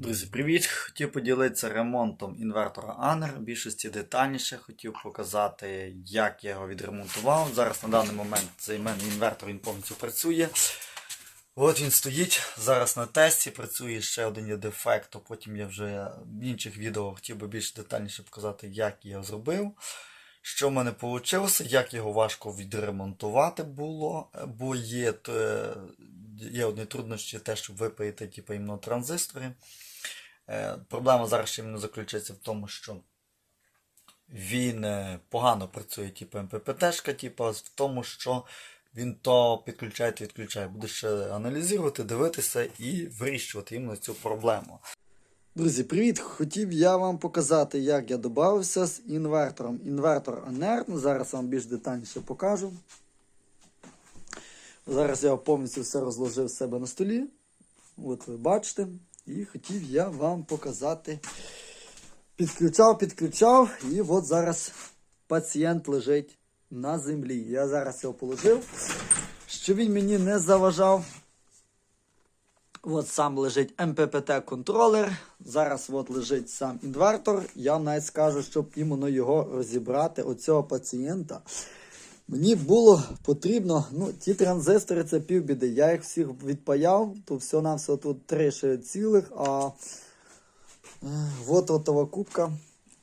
Друзі, привіт! Хотів поділитися ремонтом інвертора Анер. Більшості детальніше хотів показати, як я його відремонтував. Зараз на даний момент цей мене інвертор він повністю працює. От він стоїть зараз на тесті, працює ще один є дефект, то потім я вже в інших відео хотів би більш детальніше показати, як я його зробив. Що в мене вийшло, як його важко відремонтувати було, бо є, е, є одні труднощі, те, щоб випаяти типу, транзистори. Е, Проблема зараз ще заключається в тому, що він е, погано працює, типу МППТшка, типу, в тому, що він то підключає, то відключає. Буду ще аналізувати, дивитися і вирішувати іменно цю проблему. Друзі, привіт! Хотів я вам показати, як я додався з інвертором. Інвертор анерт. Зараз вам більш детальніше покажу. Зараз я повністю все розложив в себе на столі. От ви бачите. І хотів я вам показати. Підключав, підключав, і от зараз пацієнт лежить на землі. Я зараз його положив, щоб він мені не заважав. От сам лежить МППТ-контролер. Зараз от лежить сам інвертор. Я навіть скажу, щоб іменно його розібрати, оцього пацієнта. Мені було потрібно, ну, ті транзистори це півбіди. Я їх всіх відпаяв, то все на все тут три ще цілих, а е, от отова кубка,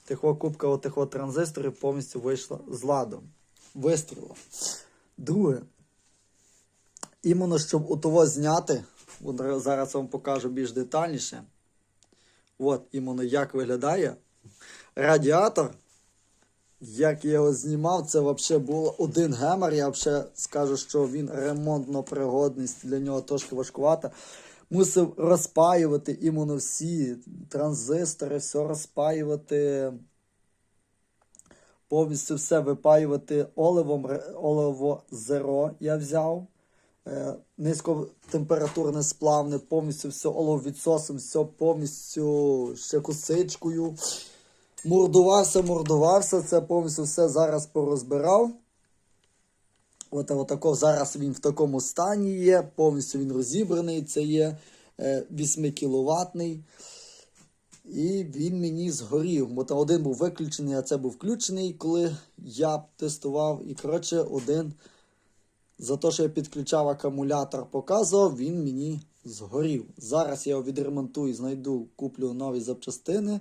тихо кубка отих от транзисторів повністю вийшла з ладу. Вистрілила. Друге, іменно щоб у того зняти, зараз вам покажу більш детальніше. От іменно як виглядає радіатор. Як я його знімав, це взагалі було один гемер. Я взагалі скажу, що він ремонтно пригодність для нього трошки важкувата. Мусив розпаювати іменно всі транзистори, все розпаювати, повністю все випаювати оливом, оливо зеро я взяв. Е, Низькотемпературне сплавне, повністю все оловвідсосом, все повністю ще косичкою. Мордувався, мордувався, це повністю все зараз порозбирав. От отако зараз він в такому стані є, повністю він розібраний, це є е, 8 кіловатний. І він мені згорів. Бо там один був виключений, а це був включений, коли я тестував. І коротше, один за те, що я підключав акумулятор, показував, він мені згорів. Зараз я його відремонтую, знайду, куплю нові запчастини.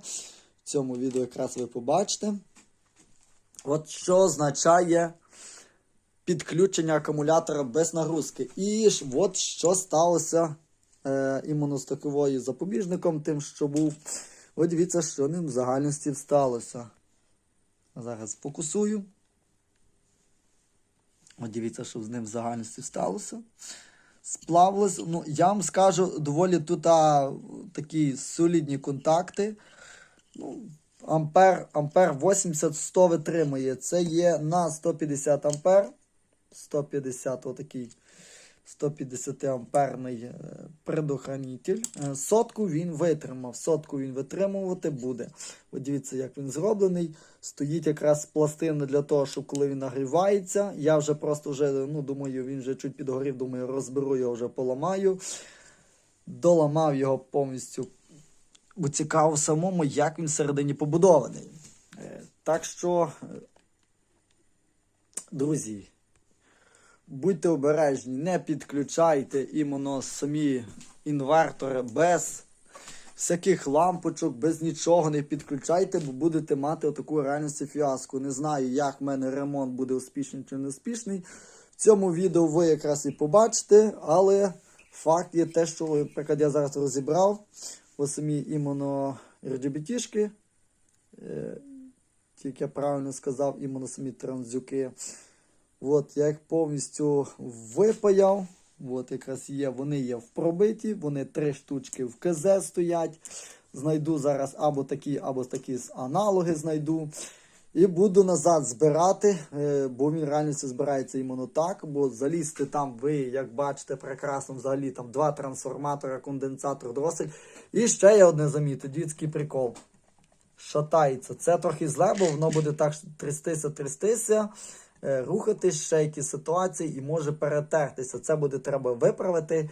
В цьому відео якраз ви побачите. От що означає підключення акумулятора без нагрузки. І от що сталося е, іменно з таковою запобіжником, тим, що був. От дивіться, що ним в загальності сталося. Зараз фокусую. От дивіться, що з ним в загальності сталося. Сплавилось. Ну, я вам скажу, доволі тут а, такі солідні контакти. Ну, ампер, ампер 80-100 витримує. Це є на 150 ампер. 150 отакий 150 амперний е, предохранитель. Е, Сотку він витримав. Сотку він витримувати буде. От дивіться, як він зроблений. Стоїть якраз пластина для того, щоб коли він нагрівається. Я вже просто вже, ну, думаю, він вже чуть підгорів, думаю, розберу його вже поламаю. Доламав його повністю бо цікаво самому, як він всередині побудований. Е, Так що, е, друзі, будьте обережні, не підключайте іменно самі інвертори без всяких лампочок, без нічого не підключайте, бо будете мати отаку реальності фіаску. Не знаю, як в мене ремонт буде успішний чи не успішний. В цьому відео ви якраз і побачите, але факт є те, що, наприклад, я зараз розібрав ось самі іменно RGBT-шки, е, тільки я правильно сказав, іменно самі транзюки. От, я їх повністю випаяв. От якраз є, вони є в пробиті, вони три штучки в КЗ стоять. Знайду зараз або такі, або такі аналоги знайду. І буду назад збирати, е, бо він реально збирається іменно так. Бо залізти там, ви, як бачите, прекрасно взагалі там два трансформатора, конденсатор, дросель. І ще я одне замітив, дідський прикол. Шатається. Це трохи зле, бо воно буде так трястися, трястися, е, рухатись ще якісь ситуації і може перетертися. Це буде треба виправити.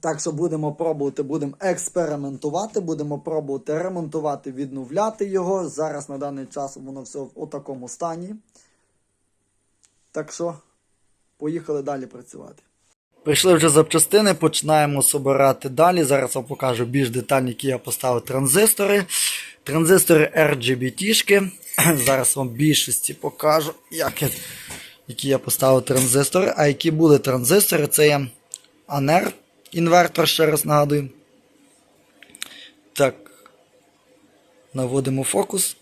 Так що будемо пробувати, будемо експериментувати, будемо пробувати ремонтувати, відновляти його. Зараз на даний час воно все в такому стані. Так що, поїхали далі працювати. Прийшли вже запчастини, починаємо собирати далі. Зараз вам покажу більш детально, які я поставив транзистори. Транзистори RGBT-шки. Зараз вам більшості покажу, як я, які я поставив транзистори. А які були транзистори, це є ANR інвертор, ще раз нагадую. Так. Наводимо фокус.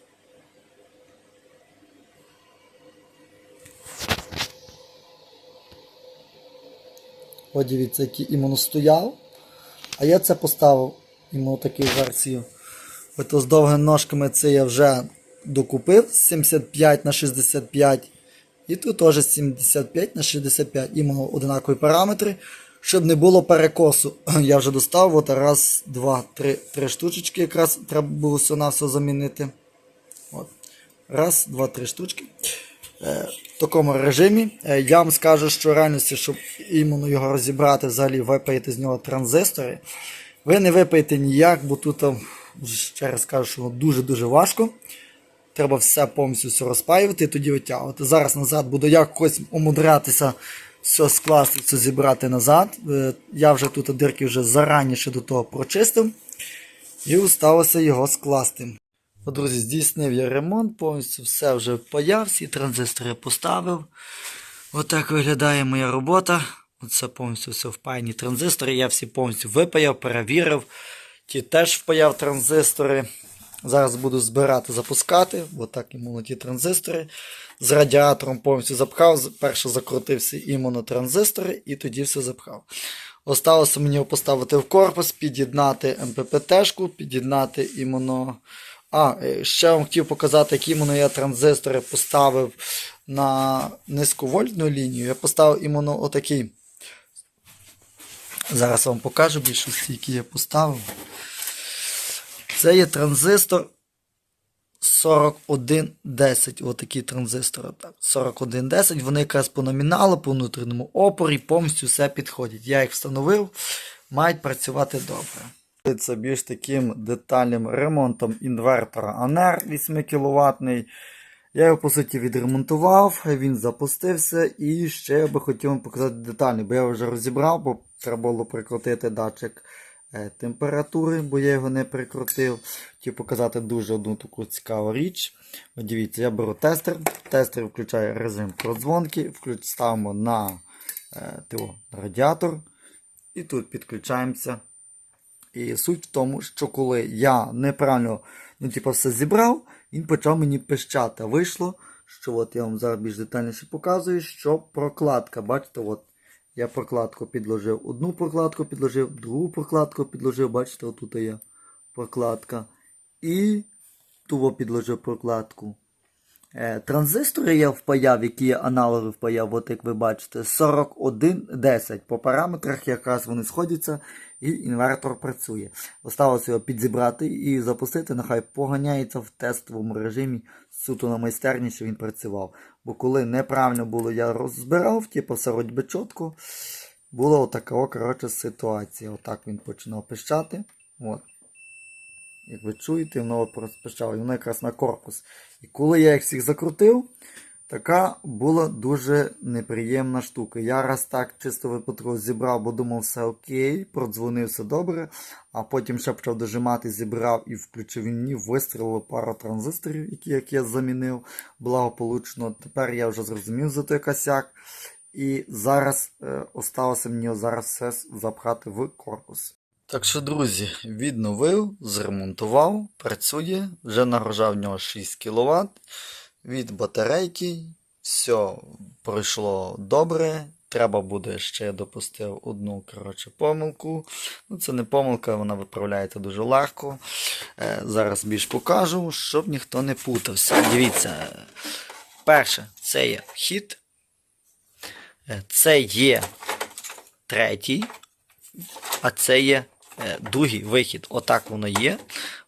От дивіться, який іменно стояв. А я це поставив іменно таку версію. Ото з довгими ножками це я вже докупив 75 на 65. І тут теж 75 на 65. Іменно однакові параметри. Щоб не було перекосу. Я вже достав. От раз, два, три, три штучечки. Якраз треба було все на все замінити. От. Раз, два, три штучки. Е, в такому режимі. Е, Я вам скажу, що реальності, щоб іменно його розібрати, взагалі випаїти з нього транзистори, ви не випаєте ніяк, бо тут ще раз кажу, що дуже-дуже важко. Треба все повністю все розпаювати і тоді витягувати. Зараз назад буду якось умудрятися все скласти, все зібрати назад. Е, Я вже тут дирки вже зарані ще до того прочистив. І осталося його скласти. От, друзі, здійснив я ремонт, повністю все вже впаяв, всі транзистори поставив. Отак виглядає моя робота. Оце повністю все впаяні транзистори. Я всі повністю випаяв, перевірив. Ті теж впаяв транзистори. Зараз буду збирати, запускати. Отак іменно ті транзистори. З радіатором повністю запхав. Перше закрутився іменно транзистори і тоді все запхав. Осталося мені поставити в корпус, під'єднати МППТ-шку, під'єднати іменно. А, е, ще вам хотів показати, які іменно я транзистори поставив на низьковольтну лінію. Я поставив іменно отакий. Зараз вам покажу більшості, які я поставив. Це є транзистор 4110. Отакі транзистори. Так, 4110. Вони якраз по номіналу, по внутрішньому опорі повністю все підходять. Я їх встановив, мають працювати добре. Це більш таким детальним ремонтом інвертора АНЕР 8 кВт. Я його, по суті, відремонтував, він запустився і ще я би хотів вам показати детально, бо я вже розібрав, бо треба було прикрутити датчик температури, бо я його не прикрутив. Хотів показати дуже одну таку цікаву річ. От дивіться, я беру тестер, тестер включає режим продзвонки, ставимо на е, радіатор і тут підключаємося. І суть в тому, що коли я неправильно ну, типу, все зібрав, він почав мені пищати. Вийшло, що от я вам зараз більш детальніше показую, що прокладка. Бачите, от я прокладку підложив. Одну прокладку підложив, другу прокладку підложив. Бачите, отут є прокладка. І туво підложив прокладку. Е, Транзистори я впаяв, які я аналоги впаяв, от як ви бачите, 4110. По параметрах якраз вони сходяться і інвертор працює. Осталося його підзібрати і запустити, нехай поганяється в тестовому режимі суто на майстерні, що він працював. Бо коли неправильно було, я розбирав, типу все би чітко, була отака коротше, ситуація. Отак він починав пищати. От. Як ви чуєте, воно розпочало, і воно якраз на корпус. І коли я їх всіх закрутив, така була дуже неприємна штука. Я раз так чисто випадково зібрав, бо думав, все окей, продзвонив все добре, а потім ще почав дожимати, зібрав і включив мені, вистрілило пару транзисторів, які як я замінив, благополучно. Тепер я вже зрозумів за той косяк. І зараз е, осталося мені зараз все запхати в корпус. Так що, друзі, відновив, зремонтував, працює, вже нагружав в нього 6 кВт від батарейки. Все пройшло добре. Треба буде ще допустив одну коротше, помилку. Ну, Це не помилка, вона виправляється дуже легко. Е, зараз більш покажу, щоб ніхто не путався. Дивіться, перше, це є вхід. Е, Це є третій, а це є е, другий вихід. Отак воно є.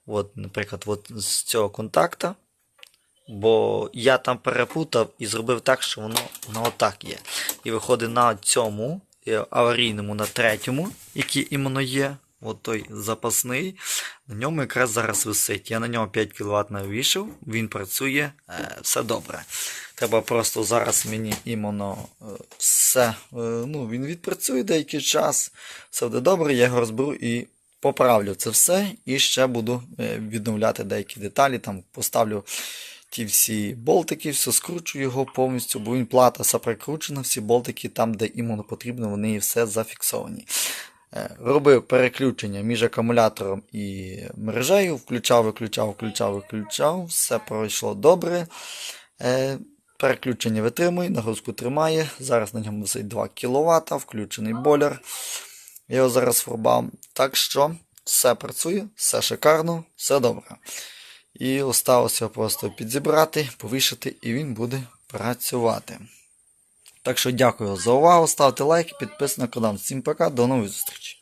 От, наприклад, от з цього контакта. Бо я там перепутав і зробив так, що воно, воно отак є. І виходить на цьому е, аварійному на третьому, який іменно є. От той запасний. На ньому якраз зараз висить. Я на нього 5 кВт навішав, він працює, е, все добре. Треба просто зараз мені іменно е, все. е, ну, він відпрацює деякий час, все буде добре, я його розберу і поправлю це все. І ще буду е, відновляти деякі деталі. Там поставлю ті всі болтики, все скручу його повністю, бо він плата прикручена, всі болтики там, де іменно потрібно, вони все зафіксовані. Е, Робив переключення між акумулятором і мережею, включав, виключав, включав, виключав, все пройшло добре. Е, Переключення витримує, нагрузку тримає. Зараз на ньому висить 2 кВт, включений бойлер. Я його зараз врубав. Так що все працює, все шикарно, все добре. І осталося просто підзібрати, повішати, і він буде працювати. Так що дякую за увагу, ставте лайк, підписуйтесь на канал. Всім пока, до нових зустрічей.